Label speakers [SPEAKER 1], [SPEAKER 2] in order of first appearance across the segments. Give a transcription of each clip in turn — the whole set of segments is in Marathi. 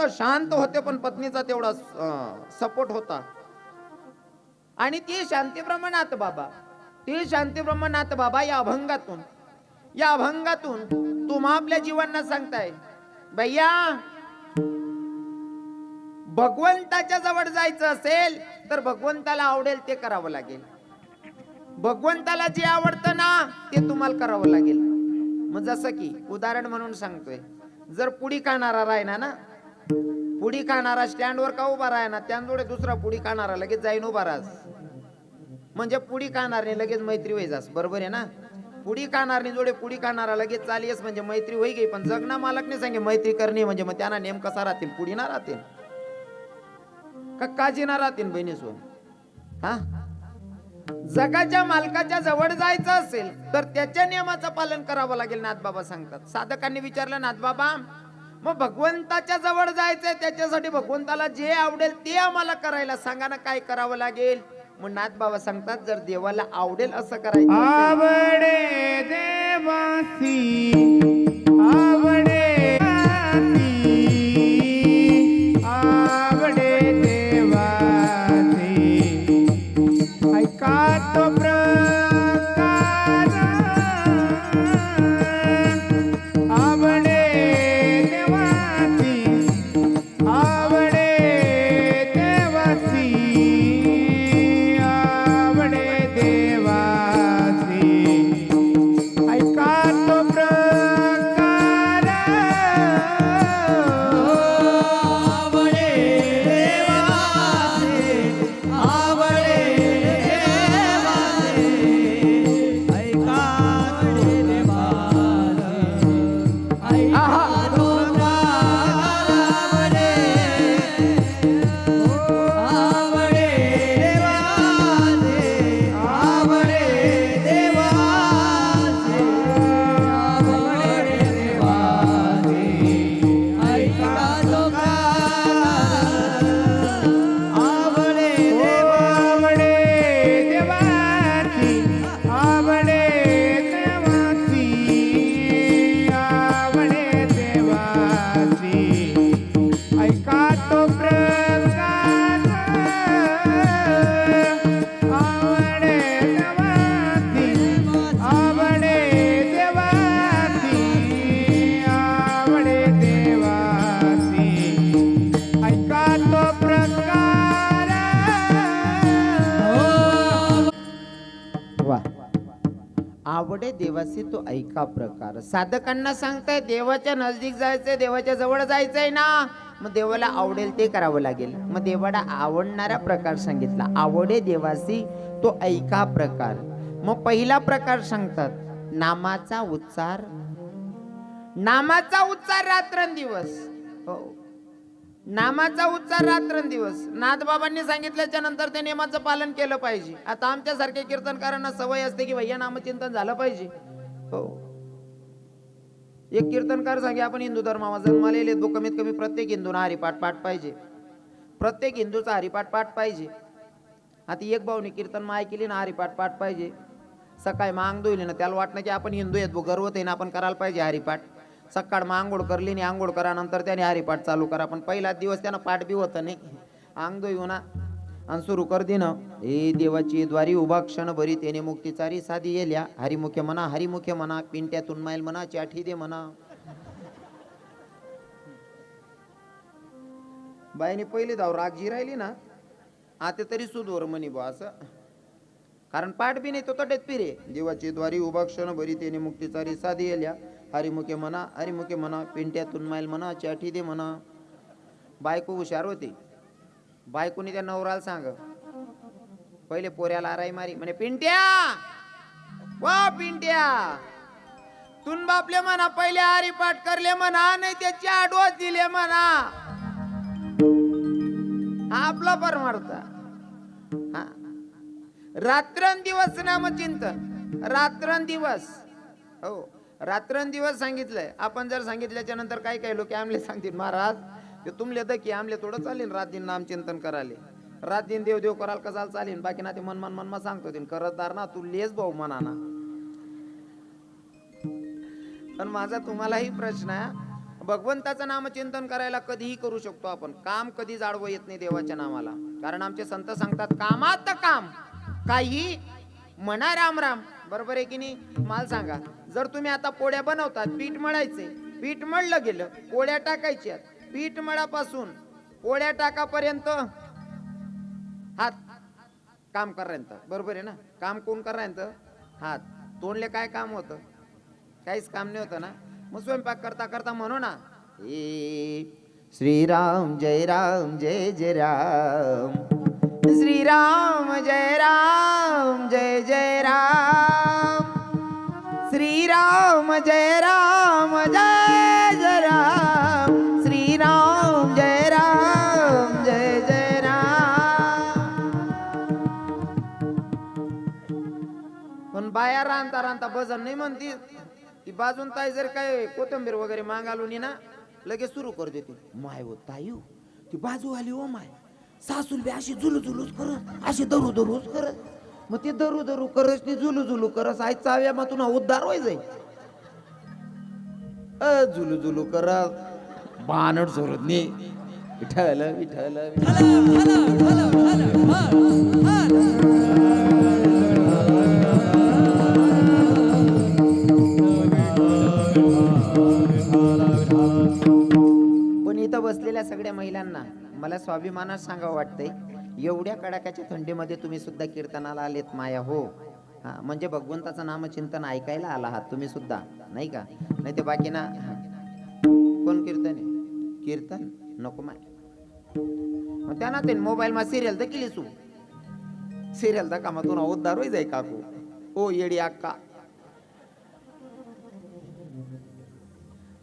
[SPEAKER 1] स्वतः शांत होते पण पत्नीचा तेवढा सपोर्ट होता. आणि ती शांतीप्रमाणे नाथ बाबा ती शांतीप्रमाणे नाथ बाबा या अभंगातून या अभंगातून तुम्हा आपल्या जीवांना सांगताय भैया भगवंताच्या जवळ जायचं असेल तर भगवंताला आवडेल ते करावं लागेल. भगवंताला जे आवडतं ना ते तुम्हाला करावं लागेल. मग जसं की उदाहरण म्हणून सांगतोय जर पुडी खाणारा राहिना ना पुडी खाणारा स्टँडवर का उभा राहिना त्यांजोडे दुसरा पुडी खाणारा लगेच जाईन उभा राहस. म्हणजे पुडी खाणारने लगेच मैत्री होई जास. बरोबर आहे ना? पुडी खाणारने जोडे पुडी खाणारा लगेच चालीस म्हणजे मैत्री होई गई. पण जगना मालकने सांगे मैत्री करणे म्हणजे मग त्यांना नेम कसा राहतील? पुडी ना राहतील. का काजी ना राहतील बहिणीसोबत? हा? जगाच्या मालकाच्या जवळ जायचं असेल तर त्याच्या नियमाचं पालन करावं लागेल नाथबाबा सांगतात. साधकांनी विचारलं नाथबाबा मग भगवंताच्या जवळ जायचंय त्याच्यासाठी भगवंताला जे आवडेल ते आम्हाला करायला सांगा ना काय करावं लागेल? मग नाथ बाबा सांगतात जर देवाला आवडेल असं करायचं
[SPEAKER 2] आवडे देवासी. आवडे देवासी तो ऐका प्रकार.
[SPEAKER 1] साधकांना सांगताय देवाच्या नजदीक जायचंय देवाच्या जवळ जायचंय ना. मग देवाला आवडेल ते करावं लागेल. मग देवाला आवडणारा प्रकार सांगितला. आवडे देवासी तो ऐका प्रकार. मग पहिला प्रकार सांगतात नामाचा उच्चार. नामाचा उच्चार रात्रंदिवस. हो. नामाचा उच्चार रात्रंदिवस. नाथबाबांनी सांगितल्याच्या नंतर त्या नियमाचं पालन केलं पाहिजे. आता आमच्यासारख्या कीर्तनकारांना सवय असते की भैया नामचिंतन झालं पाहिजे. हो. एक कीर्तनकार सांगे आपण हिंदू धर्मावर जन्माला तो कमीत कमी प्रत्येक हिंदूना हरिपाठ पाठ पाहिजे. प्रत्येक हिंदूचा हरिपाठ पाठ पाहिजे. आता एक भाऊनी कीर्तन मा ऐकली ना हरिपाठ पाठ पाहिजे. सकाळी मांग धुईली ना त्याला वाटणं की आपण हिंदू आहेत गर्व आहे ना आपण करायला पाहिजे हरिपाठ. सकाळ मग आंघोळ करली नाही आंघोळ करा नंतर त्याने हरिपाठ चालू करा. पण पहिला दिवस त्यानं पाठ बी होतं नाही. अंग येऊ ना. आणि सुरू कर दिन. हे देवाची द्वारी उभा क्षण भरी त्याने मुक्तीचारी साधी येल्या. हरिमुखे म्हणा हरिमुखे म्हणा पिंट्यातून माईल म्हणा चाठी दे म्हणा. बाईने पहिली धाव रागजी राहिली ना आता तरी सुधोर म्हणी बा असं. कारण पाठ बी नाही तो तटेत पिरे देवाची द्वारी उभा क्षण भरी त्याने मुक्तीचारी साधी येल्या. हरिमुखे म्हणा हरिमुखे म्हणा पिंट्यातून माईल म्हणा चाठी दे म्हणा. बायको हुशार होती. बायकोनी त्या नवराला सांग पहिले पोऱ्याला आराई मारी म्हणे पिंट्या! वा पिंट्या! तुन बापले म्हणा पहिले हरिपाठ करले म्हणा नाही त्याची आडवत दिले म्हणा. आपला पर हा. रात्रंदिवस नामचिंतन. रात्रंदिवस. हो. रात्रंदिवस सांगितलंय. आपण जर सांगितल्याच्या नंतर काही काही लोक आमले सांगतील महाराज ते तुमले तर की आमले थोडं चालेल रात दिन नामचिंतन कराले. रात दिन देव देव कराल कसाल चालेल बाकी ना ते मन मन मनमा सांगतो ते करतदार ना तू लेस भाऊ म्हणा ना. पण माझा तुम्हालाही प्रश्न आहे भगवंताचं नामचिंतन करायला कधीही करू शकतो आपण. काम कधी जाडवं येत नाही देवाच्या नामाला. कारण आमचे संत सांगतात कामात काम. काही म्हणा राम राम. बरोबर आहे की नाही? मला सांगा जर तुम्ही आता पोळ्या बनवतात पीठ मळायचे पीठ मळलं गेलं पोळ्या टाकायच्या पीठ मळापासून पोळ्या टाकापर्यंत हात काम करायंत बरोबर आहे ना? काम कोण करायंत हात. तोंडले काय काम होतं? काहीच काम नाही होतं ना? मग स्वयंपाक करता करता म्हणू ना हे श्रीराम जय राम जय जय राम. श्रीराम जय राम जय जय राम। श्रीराम जय राम जय जय राम। श्रीराम जय राम जय जय राम। पण बाया रांधता रांधता भजन नाही म्हणती. ती बाजून ताई जर काय कोथंबीर वगैरे मागालून ना लगेच सुरू कर देते. माय हो ताई हो, ती बाजू आली ओ हो माय. सासूल बी अशी जुलू जुलूच करत अशी दरू दरूच करत. मग ती दरू दरू करस ती जुलू जुलू करस आई चाव्या मग तुला उद्धार व्हाय जाईल अ जुलू जुलू करत बानड सोडत नाही. विठ्ठल विठ्ठल विठ्ठल. इथं बसलेल्या सगळ्या महिलांना मला स्वाभिमानात सांगावं वाटतंय एवढ्या कडाक्याच्या थंडीमध्ये तुम्ही सुद्धा कीर्तनाला आलेत माया हो. हा म्हणजे भगवंताचं नामचिंतन ऐकायला आला आहात तुम्ही सुद्धा नाही का? नाही ते बाकी ना कोण कीर्तन आहे? कीर्तन? नको माय. मग त्यांना ते मोबाईल मा सिरियल तर केली तू. सिरियल तर का मग तुला उद्धार होई जाय काकू. ओ येडी अक्का.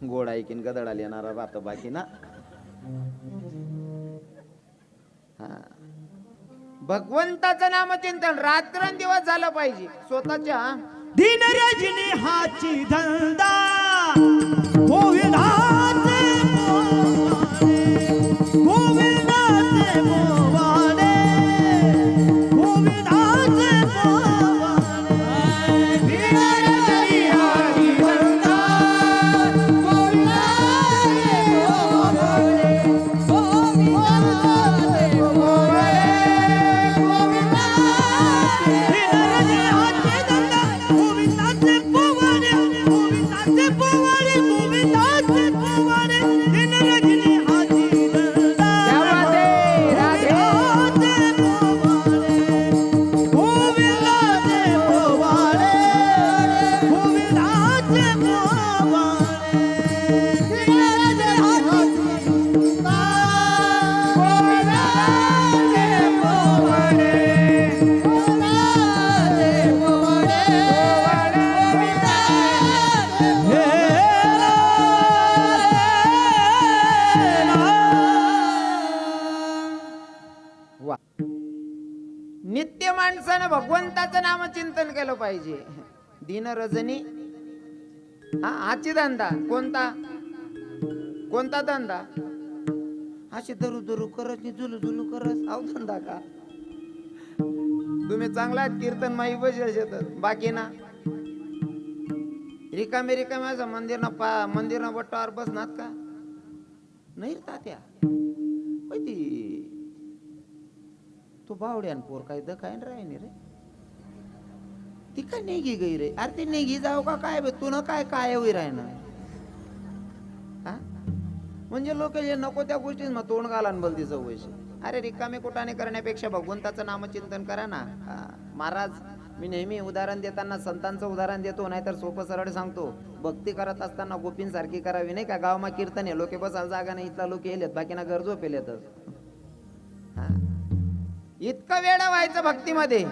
[SPEAKER 1] गोड ऐकीन गदडाला येणारा राहतो बाकी ना भगवंताचं नामचिंतन रात्रंदिवस झालं पाहिजे. स्वतःच्या
[SPEAKER 3] दिनरजनी हाची धंदा गोविंदाचे गोविंदाचे
[SPEAKER 1] पाहिजे. दिन रजनी हा हाची धंदा. कोणता? कोणता धंदा? अशी दरू दरू करत नि झुलू जुलू करत. आव धंदा का? तुम्ही चांगला कीर्तन माई बसेल शेतात. बाकी ना? रिकामे रिकामे असं मंदिर ना पा मंदिर ना बट्टावर बसणार का? नाही रे तात्या. होय ती. तो बावड्यान पोर काय दखायन काय राहिनी रे? ती काय निघी गई रे. अरे ती निघी जाऊ का काय बे? तुनं काय काय होई राहणार? हा? म्हणजे लोक जे नको त्या गोष्टीत मग तोंड घाला बल तिचं वैसे अरे रिकामे कुटाने करण्यापेक्षा भगवंताचं नामचिंतन करा ना. महाराज मी नेहमी उदाहरण देताना संतांचं उदाहरण देतो नाहीतर सोपं सरळ सांगतो. भक्ती करत असताना गोपींसारखी करावी नाही का? गावमा कीर्तन आहे. लोके बसायला जागा नाही इथला लोक येलेत. बाकीना घर झोपेल हा. इतकं वेळ व्हायचं भक्तीमध्ये.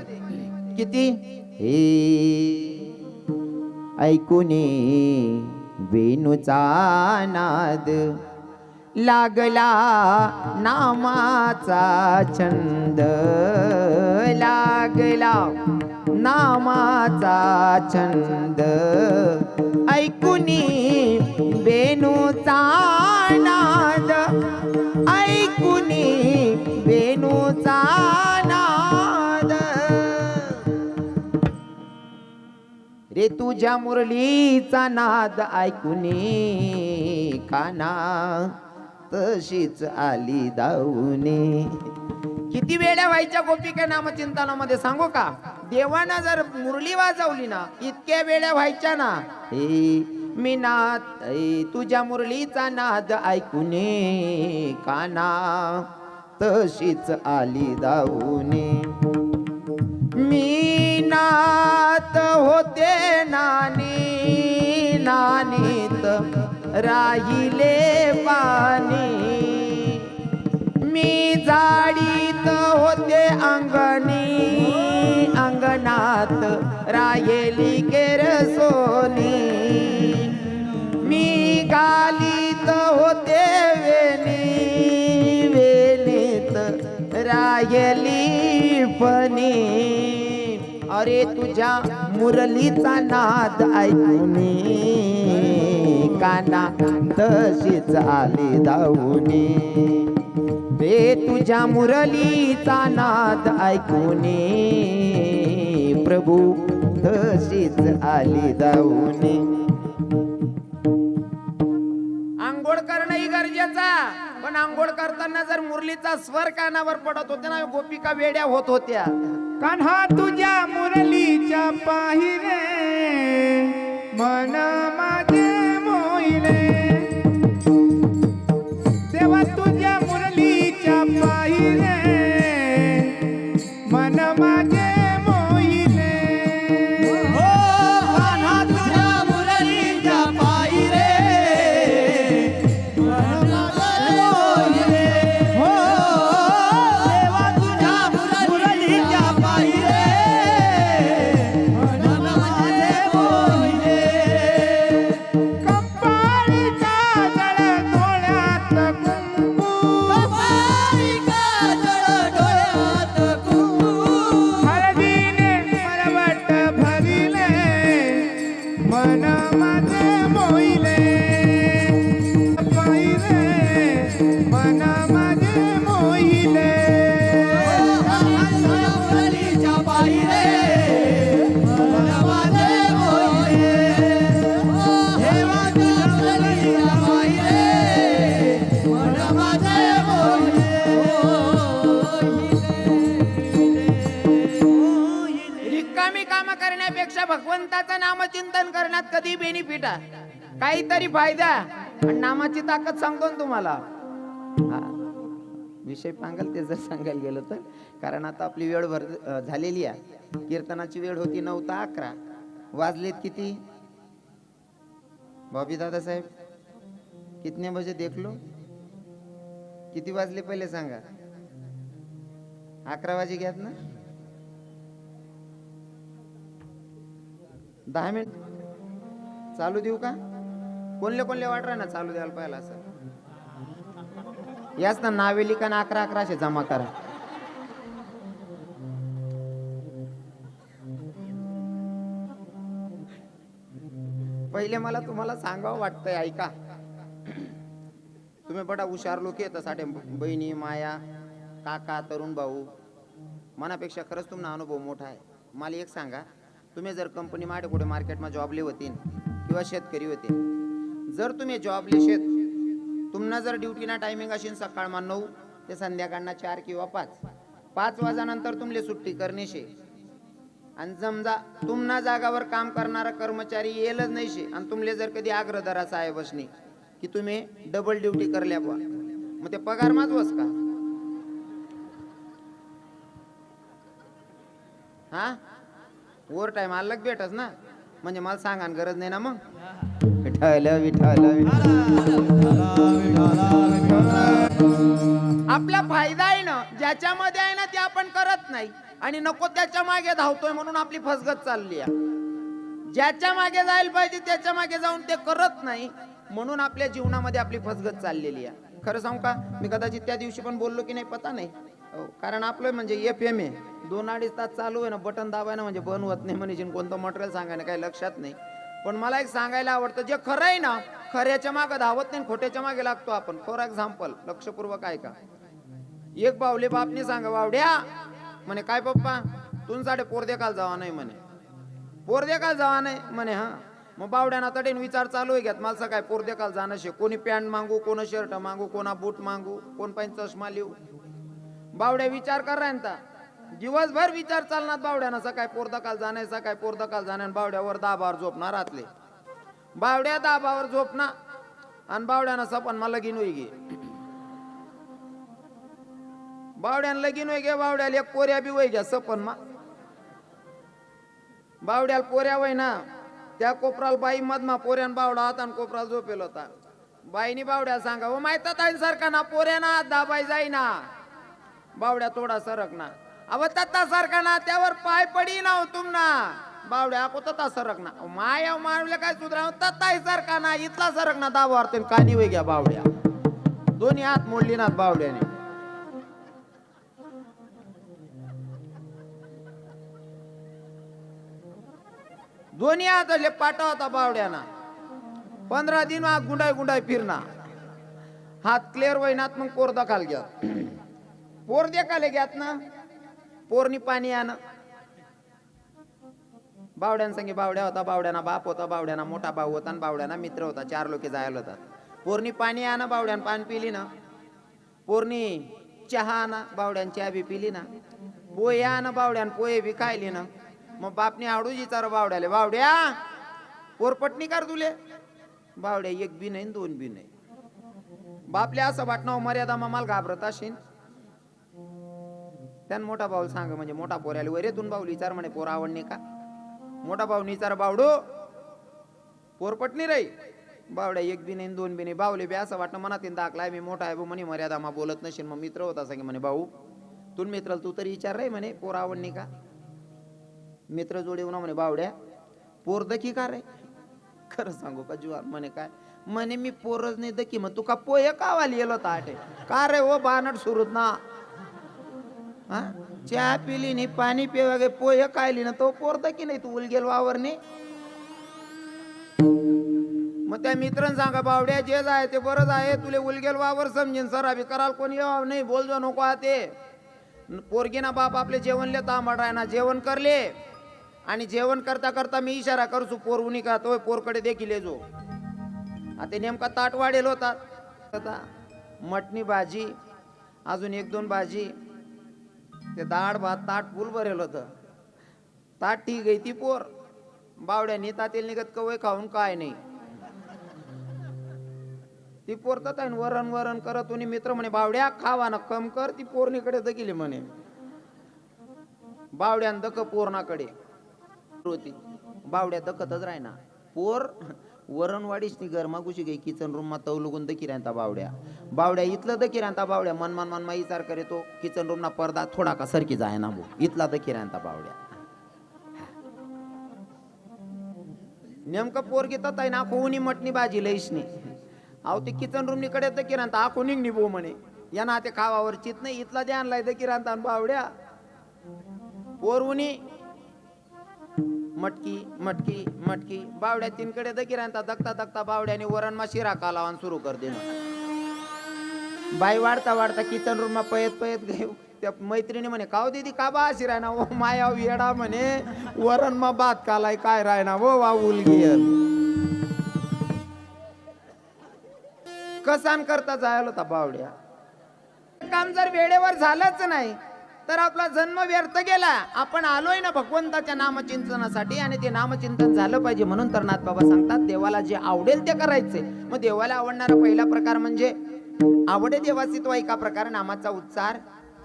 [SPEAKER 1] किती? हे. ऐकुने वेणूचा नाद लागला नामाचा छंद लागला नामाचा छंद ऐकुनी बेनूचा रे तुझ्या मुरलीचा नाद ऐकुनी काना. तशीच आली दाऊने. किती वेळा व्हायच्या गोपिका नामचिंतनामध्ये सांगू का? देवानं जर मुरली वाजवली ना इतक्या वेळा व्हायच्या ना. हे मी नाद तुझ्या मुरलीचा नाद ऐकूने काना. तशीच आली दाऊने. मी नात होते नानी नानीत राहिले पाणी मी जाडीत होते अंगणी अरे तुझ्या मुरलीचा नाद ऐकून काना तशीच आली धावूनी. रे तुझ्या मुरलीचा नाद ऐकून प्रभू तशीच आली धावूनी. आंघोळ करणं गरजेचा पण आंघोळ करताना जर मुरलीचा स्वर कानावर पडत होते ना गोपिका वेड्या होत होत्या.
[SPEAKER 2] कान्हा तुझ्या मुरलीच्या पाहिरे मन माझे मोहिले.
[SPEAKER 1] बेटा काहीतरी फायदा आणि नामाची ताकद सांगतो ना तुम्हाला. विषय सांगाल ते जर सांगायला गेलं तर. कारण आता आपली वेळ भर झालेली आहे. कीर्तनाची वेळ होती नऊ ते अकरा. वाजलेत किती? बॉबी दादा साहेब कितने बजे देखलो? किती वाजले पहिले सांगा? अकरा वाजे घ्यात ना? दहा मिनिट. चालू देऊ का? कोणले कोणले वाट ना चालू द्यायला पाहिजे असं? याच ना नावेली का ना अकरा अकराशे जमा करा. पहिले मला तुम्हाला सांगावं वाटतंय ऐका. तुम्ही बडा हुशार लोक येत साठे बहिणी माया काका तरुण भाऊ. मनापेक्षा खरंच तुमचा अनुभव मोठा आहे. मला एक सांगा तुम्ही जर कंपनी माडे कुठे मार्केटમાં जॉबले होतीन किंवा शेतकरी होते. जर तुम्ही जॉबले शेत तुम्हाला जर ड्युटीना टायमिंग असेल सकाळमा नऊ ते संध्याकाळना चार किंवा पाच पाच वाजानंतर तुमले सुट्टी करणे शे आणि समजा तुमना जागावर काम करणारा कर्मचारी येलच नाही शे आणि तुमले जर कधी आग्रह धराचा आहे बसणे की तुम्ही डबल ड्युटी करल्या बुवा मग ते पगार माजवस का? हा? ओव्हर टाइम अलग भेटस ना? म्हणजे मला सांगा गरज नाही ना मग? विठ्ठल विठ्ठल. आपला फायदा आहे ना ज्याच्यामध्ये आहे ना ते आपण करत नाही. आणि नको त्याच्यामागे धावतोय म्हणून आपली फसगत चालली आहे. ज्याच्या मागे जायला पाहिजे त्याच्यामागे जाऊन ते करत नाही म्हणून आपल्या जीवनामध्ये आपली फसगत चाललेली आहे. खरं सांगू का? मी कदाचित त्या दिवशी पण बोललो की नाही पता नाही. हो, कारण आपलं म्हणजे एफ एम आहे दोन अडीच तास चालू आहे ना बटन दाबाय ना म्हणजे बंद होत नाही म्हणजे कोणतं मटेरियल सांगायला काही लक्षात नाही. पण मला एक सांगायला आवडतं जे खरं आहे ना खऱ्याच्या मागे धावत नाही खोट्याच्या मागे लागतो आपण. फॉर एक्झाम्पल लक्षपूर्वक आहे का एक बावले बापने सांगा बावड्या म्हणे काय पप्पा तुमच्याकडे पोरदे काल जावा नाही म्हणे. पोरदे काल जावा नाही? म्हणे हा. मग बावड्याना तडेन विचार चालू आहे घ्यात मला काय? पोरदेकाल जाणं शे. कोणी पॅन्ट मागू कोण शर्ट मागू कोणा बूट मागू कोण पाहिजे चष्मा लिहू? बावड्या विचार कर दिवसभर विचार चालणार बावड्यानं. सकाळी पोर जाण्याचा काय सकाळी जाण्या बावड्यावर दाबावर झोपणार रातले बावड्या दाबावर झोपना आणि बावड्यानं सपन मला लगीन होई गे. बावड्यानं लगीन होई गे बावड्याला एक पोऱ्या बी वय घ्या सपन मा. बावड्याला पोऱ्या वय ना त्या कोपराला बाई मधमा पोऱ्यान बावडा हात आणि कोपराला झोपेल होता. बाईनी बावड्या सांगा हो माहीत सारखा ना पोऱ्याना ना दाबाई जाईना. बावड्या थोडा सरकना अव तत्ता सारखा ना त्यावर पाय पडी ना हो तुमना बावड्या ako तत्ता सरकना माया मारले काय सुधरा तत्ताही सारखा ना इथला सरकना ना दाबावर कानी वे घ्या बावड्या. दोन्ही हात मोडली ना बावड्याने. दोन्ही हातले पाटा होता बावड्याना पंधरा दिन गुंडाय गुंडाय फिरना. हात क्लिअर वैनात मग कोरदा दखाल घ्या पोर देखाले घ्यात ना. पोरनी पाणी आण. बावड्यांसंगे बावड्या होता बावड्याना बाप होता बावड्याना मोठा भाऊ होता आणि बावड्याना मित्र होता. चार लोक जायला होता पोरनी पाणी आण बावड्यान पाणी पिली ना. पोरनी चहा आण बावड्यान चहा बी पिली ना. पोहे आण बावड्यान पोहे बी खायली ना. मग बापनी आवडू विचार बावड्याले बावड्या पोरपटणी कर तुले. बावड्या एक बी नाही न दोन बी नाही. बापले असं वाटणं हो मर्यादा ममाला घाबरत असेल त्यान मोठा भाऊ सांग म्हणजे मोठा पोर आली. वरे तुन भाऊ विचार म्हणे पोर आवडणे का? मोठा भाऊ विचार बावडो पोरपटणी राही बावड्या एक बी नाही दोन बी नाही बावले बी असं वाटणं मनात दाखलाय मी मोठा आहे भाऊ म्हणे मर्यादा मा बोलत नसेल मग मित्र होता सांगे म्हणे भाऊ तू मित्र तू तरी विचार रे म्हणे पोर आवडणे का? मित्र जोडे ना म्हणे बावड्या पोर दखी का रे? खरं सांगू का जुवार? म्हणे काय? म्हणे मी पोरच नाही दखी मग तुका पोहे का वाली येलो ताटे का रे ओ बानट सुरूत ना हा? चहा पिली नाही पाणी पिवा गे पोहे कायली ना तो पोरता की नाही तू उलगेल वावरने मग त्या मित्रांना सांगा बावड्या जे जाय ते बरंच आहे तुले उलगेल वावर समजेन सर अभि कराल कोणी? येवा नाही बोल जो नको आते पोरगी ना बाप आपले जेवणले तांबड आहे ना जेवण करले आणि जेवण करता करता मी इशारा करसू पोर उनी का तो पोरकडे देखील ये जो आता नेमका ताट वाढेल होता. मटणी भाजी अजून एक दोन भाजी ते डाळ भात ताट फुल भरेल होतं. ताट ठीक आहे ती पोर. बावड्यानी तातील निघत कवय खाऊन काय नाही. ती पोर तर आहे वरण वरण करत उनी मित्र म्हणे बावड्या खावा ना कम कर. ती पोरणीकडे दगिली म्हणे. बावड्यान दक पोरणाकडे होती. बावड्या दकतच राहिना. पोर वरणवाडीच ती गरमागुशी गई किचन रूम मा तवलुगून दकी बावड्या. बावड्या इथलं दकी राहता बावड्या मन मन मन मा विचार करे तो किचन रूम ना पडदा थोडा का सरकी जाय ना भाऊ इथला दकी राहता बावड्या. नेमकं पोरगी तर आहे ना कोणी मटणी भाजी लईसनी अहो ते किचन रूमकडे दकी राहता आखो निघणी बो म्हणे. या ना ते खावावर चित नाही इथला द्या आणलाय दकी बावड्या. पोरवणी मटकी मटकी मटकी. बावड्या तीनकडे दकी राहता दगता दगता बावड्याने वरण शिरा कालावान सुरू कर देणं. बाई वाढता वाढता किचन रूम मा पयत पयत गई त्या मैत्रिणी म्हणे काव दिदी का बा अशी राहना? ओ माया येडा म्हणे. वरण मा भात कालाय काय राहना? वो वा उलगियर कसान करता जायला होता बावड्या. काम जर वेळेवर झालंच नाही तर आपला जन्म व्यर्थ गेला. आपण आलोय ना भगवंताच्या नामचिंतनासाठी आणि ते नामचिंतन झालं पाहिजे म्हणून तर नाथ बाबा सांगतात देवाला जे आवडेल ते करायचे. मग देवाला आवडणारा पहिला प्रकार म्हणजे आवडे देवासित्व एका प्रकार नामाचा उच्चार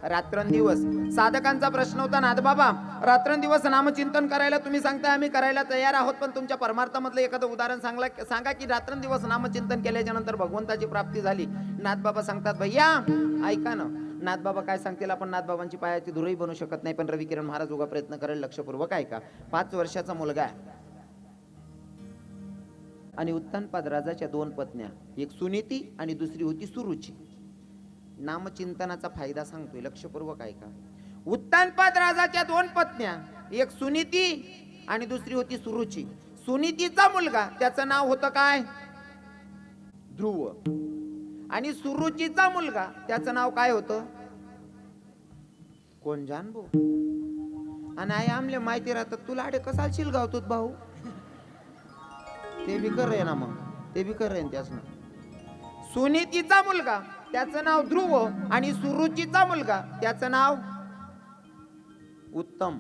[SPEAKER 1] रात्रंदिवस. साधकांचा प्रश्न होता नाथ बाबा रात्रंदिवस नामचिंतन करायला तुम्ही सांगताय आम्ही करायला तयार आहोत पण तुमच्या परमार्थामधलं एखादं उदाहरण सांगला सांगा की रात्रंदिवस नामचिंतन केल्याच्यानंतर भगवंताची प्राप्ती झाली. नाथ बाबा सांगतात भैया ऐका ना नाथबाबा काय सांगतील? आपण नाथबाबांची पायाची धुरही बनू शकत नाही पण रवी किरण महाराज उगा प्रयत्न करेल लक्षपूर्वक ऐका. पाच वर्षाचा मुलगा आहे. आणि उत्तानपाद राजाच्या दोन पत्न्या एक सुनीती आणि दुसरी होती सुरुची. नामचिंतनाचा फायदा सांगतोय लक्षपूर्वक ऐका. उत्तानपाद राजाच्या दोन पत्न्या एक सुनीती आणि दुसरी होती सुरुची. सुनीतीचा मुलगा त्याचं नाव होतं काय? ध्रुव. आणि सुरुचीचा मुलगा त्याचं नाव काय होतं? कोण जान भाऊ आणि आई आमले माहिती राहतात तुला आडे कसा शिलगावतोत भाऊ? ते बी कर ना मग. ते बी कर आहे ना सुनीतीचा मुलगा त्याचं नाव ध्रुव आणि सुरुचीचा मुलगा त्याचं नाव उत्तम.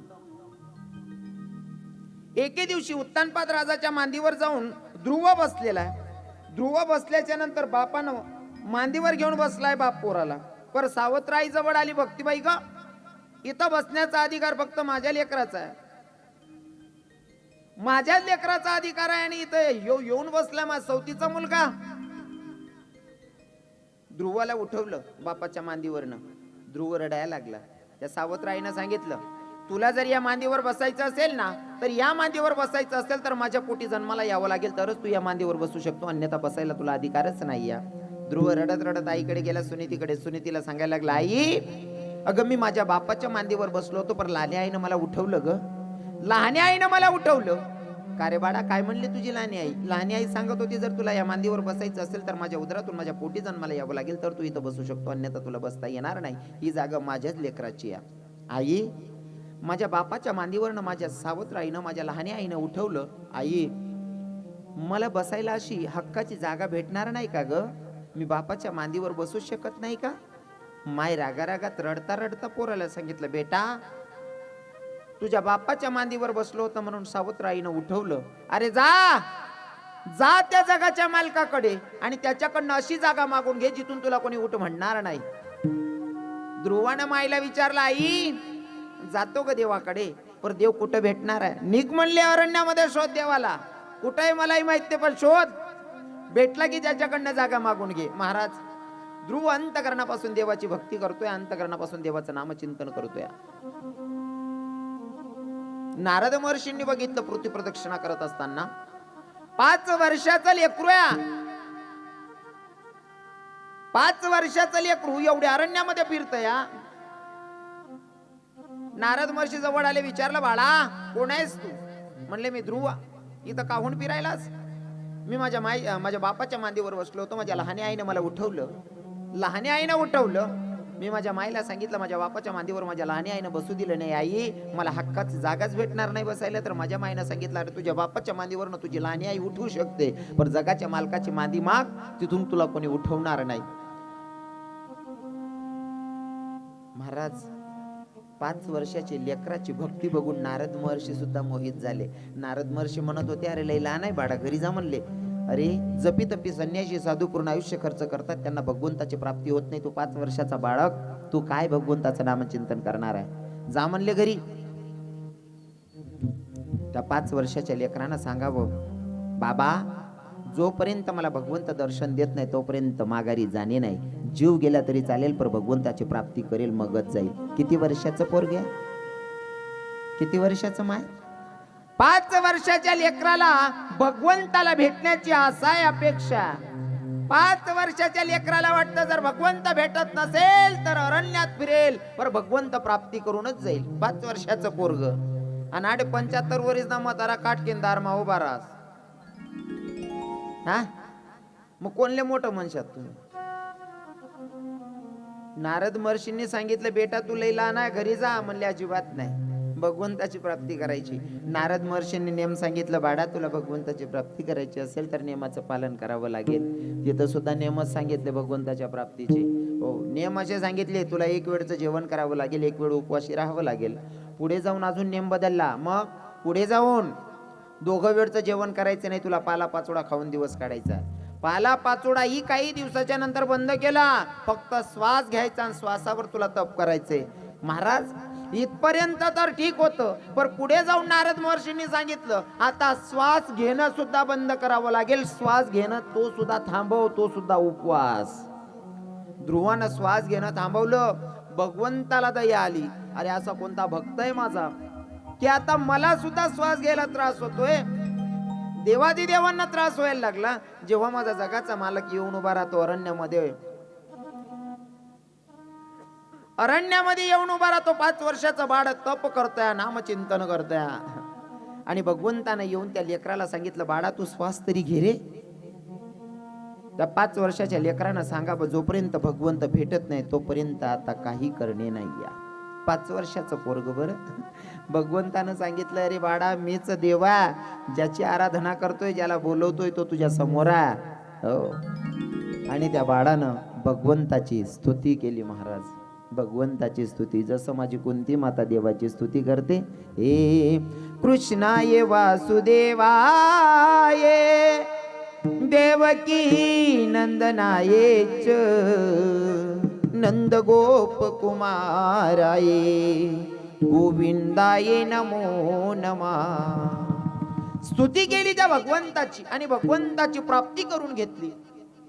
[SPEAKER 1] एके दिवशी उत्तानपाद राजाच्या मांदीवर जाऊन ध्रुव बसलेला आहे. ध्रुव बसल्याच्या नंतर बापानं मांदीवर घेऊन बसलाय बाप पोराला. पर सावत्राई जवळ आली भक्तीबाई ग. इथं बसण्याचा अधिकार फक्त माझ्या लेकराचा आहे. माझ्या लेकराचा अधिकार आहे आणि इथं येऊन बसला माझा सवतीचा मुलगा. ध्रुवाला उठवलं बापाच्या मांदीवरनं. ध्रुव रडायला लागला. त्या सावत्राईनं सांगितलं तुला जर या मांदीवर बसायचं असेल ना तर या मांदीवर बसायचं असेल तर माझ्या पोटी जन्माला यावं लागेल तरच तू या मांदीवर बसू शकतो. अन्यथा बसायला तुला अधिकारच नाही या ध्रुव रडत रडत आईकडे गेला सुनीतीकडे. सुनीतीला सांगायला लागला आई अगं मी माझ्या बापाच्या मांदीवर बसलो होतो पण लहान्या आईनं मला उठवलं ग. लहान्या आईनं मला उठवलं? का रे बाळा काय म्हणली तुझी लहानी आई? लहानी आई सांगत होती जर तुला या मांदीवर बसायचं असेल तर माझ्या उदरातून माझ्या पोटी जन्माला यावं लागेल तर तू इथं बसू शकतो अन्यथा तुला बसता येणार नाही. ही जागा माझ्याच लेकराची आहे. आई माझ्या बापाच्या मांदीवरनं माझ्या सावत्र आईनं माझ्या लहानी आईनं उठवलं? आई मला बसायला अशी हक्काची जागा भेटणार नाही का ग? मी बापाच्या मांदीवर बसू शकत नाही का? माय रागा रागात रडता रडता पोराला सांगितलं बेटा तुझ्या बापाच्या मांदीवर बसलो होतं म्हणून सावत्राईनं उठवलं. अरे जा जा त्या जगाच्या मालकाकडे आणि त्याच्याकडनं अशी जागा मागून घे जिथून तुला कोणी उठ म्हणणार नाही. ध्रुवानं माईला विचारलं आई जातो ग देवाकडे पर देव कुठं भेटणार आहे? निघ म्हणले अरण्यामध्ये शोध देवाला. कुठंही आहे मलाही माहीत पण शोध. भेटला की त्याच्याकडनं जागा मागून घे. महाराज ध्रुव अंतकरणापासून देवाची भक्ती करतोय अंतकरणापासून देवाचं नामचिंतन करतोय. नारद महर्षींनी बघितलं पृथ्वी प्रदक्षिणा करत असताना. पाच वर्षाचा लेकरूया पाच वर्षाचं लेकरू एवढ्या अरण्यामध्ये फिरतया नारद महर्षी जवळ आले विचारलं बाळा कोण आहेस तू? म्हणले मी ध्रुव. इथं काहून फिरायलास? मी माझ्या माई माझ्या बापाच्या मांदीवर बसलो होतो माझ्या लहानी आईने मला उठवलं. लहानी आईनं उठवलं. मी माझ्या माईला सांगितलं माझ्या बापाच्या मांदीवर माझ्या लहानी आईनं बसू दिलं नाही आई मला हक्काच जागाच भेटणार नाही बसायला. तर माझ्या माईनं सांगितलं अरे तुझ्या बापाच्या मांदीवरनं तुझी लहानी आई उठवू शकते पण जगाच्या मालकाची मांदी माग तिथून तुला कोणी उठवणार नाही. महाराज पाच वर्षाची लेकराची भक्ती बघून नारद महर्षी सुद्धा मोहित झाले. नारद महर्षी म्हणत होते अरे लई लहान आहे बाळा घरी जा म्हणले. अरे जपी तपी संन्याशी साधू पूर्ण आयुष्य खर्च करतात त्यांना भगवंताची प्राप्ती होत नाही तू पाच वर्षाचा बाळक तू काय भगवंताचं नामचिंतन करणार आहे? जा म्हणले घरी. त्या पाच वर्षाच्या लेकरांना सांगावं बाबा जोपर्यंत मला भगवंत दर्शन देत नाही तोपर्यंत माघारी जाणे नाही. जीव गेला तरी चालेल पर भगवंताची प्राप्ती करेल मगच जाईल. किती वर्षाचं पोरग आहे? किती वर्षाचं माय? पाच वर्षाच्या लेकराला भगवंताला भेटण्याची आशा आहे अपेक्षा. पाच वर्षाच्या लेकराला वाटतं जर भगवंत भेटत नसेल तर अरण्यात फिरेल पर भगवंत प्राप्ती करूनच जाईल. पाच वर्षाचं पोरग. आणि आठ पंच्याहत्तर वरीस ना म्हातारा काटकेंदार मा उभा राहस हा? मग कोणले मोठं म्हणशात तुम्ही? नारद महर्षींनी सांगितलं बेटा तू लई लहान आहे घरी जा म्हणले अजिबात नाही. भगवंताची प्राप्ती करायची. नारद महर्षींनी नेम सांगितलं बाडा तुला भगवंताची प्राप्ती करायची असेल तर नियमाचं पालन करावं लागेल. तिथं सुद्धा नियमच सांगितले भगवंताच्या प्राप्तीचे. हो नियम असे सांगितले तुला एक वेळचं जेवण करावं लागेल एक वेळ उपवासी राहावं लागेल. पुढे जाऊन अजून नियम बदलला. मग पुढे जाऊन दोघं वेळचं जेवण करायचं नाही तुला पाला पाचोडा खाऊन दिवस काढायचा. पाला पाचोडा ही काही दिवसाच्या नंतर बंद केला. फक्त श्वास घ्यायचा आणि श्वासावर तुला तप करायचंय. महाराज इथपर्यंत तर ठीक होतं पण पुढे जाऊन नारद महर्षींनी सांगितलं आता श्वास घेणं सुद्धा बंद करावं लागेल. श्वास घेणं तो सुद्धा थांबव तो सुद्धा उपवास. ध्रुवानं श्वास घेणं थांबवलं. भगवंताला दया आली. अरे असा कोणता भक्त आहे माझा? की आता मला सुद्धा श्वास घ्यायला त्रास होतोय. देवादी देवांना त्रास व्हायला लागला. जेव्हा माझा जगाचा मालक येऊन उभा राहतो अरण्यामध्ये. अरण्यामध्ये येऊन उभा राहतो पाच वर्षाचा बाळ तप करतोय नामचिंतन करतोय. आणि भगवंतानं येऊन त्या लेकराला सांगितलं बाळा तू श्वास तरी घे रे. त्या पाच वर्षाच्या लेकरांना सांगा बा, जोपर्यंत भगवंत भेटत नाही तोपर्यंत आता काही करणे नाही या पाच वर्षाचं पोरग बरं. भगवंतानं सांगितलं अरे बाळा मीच देवा ज्याची आराधना करतोय ज्याला बोलवतोय तो तुझ्या समोर हो. आणि त्या बाळानं भगवंताची स्तुती केली महाराज. भगवंताची स्तुती जसं माझी कुंती माता देवाची स्तुती करते हे कृष्णाये वासुदेवाये देवकी नंदनायेच. नंद गोप कुमाराये गोविंदाये नमो नमा. स्तुती केली त्या भगवंताची आणि भगवंताची प्राप्ती करून घेतली.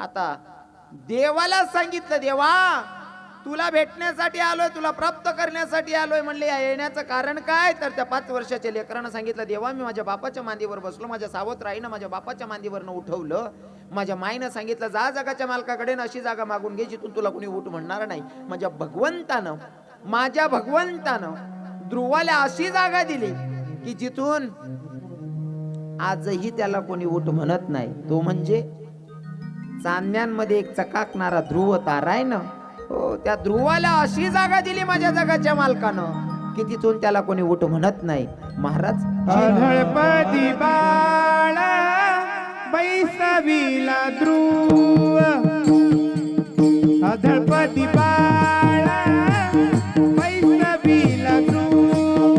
[SPEAKER 1] आता देवाला सांगितलं देवा तुला भेटण्यासाठी आलोय तुला प्राप्त करण्यासाठी आलोय म्हणले या येण्याचं कारण काय? तर त्या पाच वर्षाच्या लेकरानं सांगितलं देवा मी माझ्या बापाच्या मांदीवर बसलो माझ्या सावत्र आईनं माझ्या बापाच्या मांदीवरनं उठवलं. माझ्या माईनं सांगितलं जा जगाच्या मालकाकडे अशी जागा मागून घे जिथून तुला कुणी उठ म्हणणार नाही. माझ्या भगवंतानं माझ्या भगवंतानं ध्रुवाला अशी जागा दिली की जिथून आजही त्याला कोणी उठ म्हणत नाही. तो म्हणजे चांदण्यांमध्ये एक चकाकणारा ध्रुव तारा आहे ना हो त्या ध्रुवाला अशी जागा दिली माझ्या जगाच्या मालकानं की तिथून त्याला कोणी उठ म्हणत नाही. महाराज
[SPEAKER 2] अधळपदी बाळ बैसविला ध्रुव. अधळपदी बाळ बैसविला ध्रुव.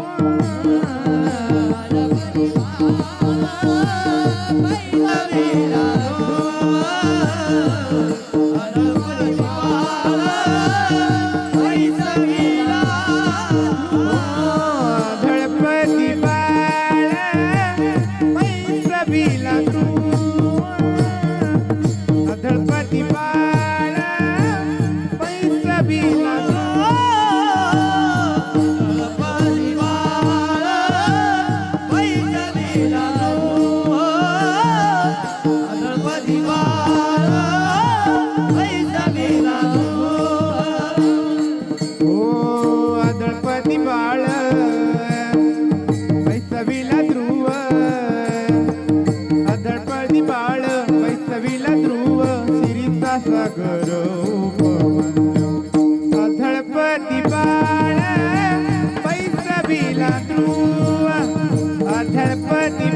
[SPEAKER 2] अधळपदी ध्रुव अधरपति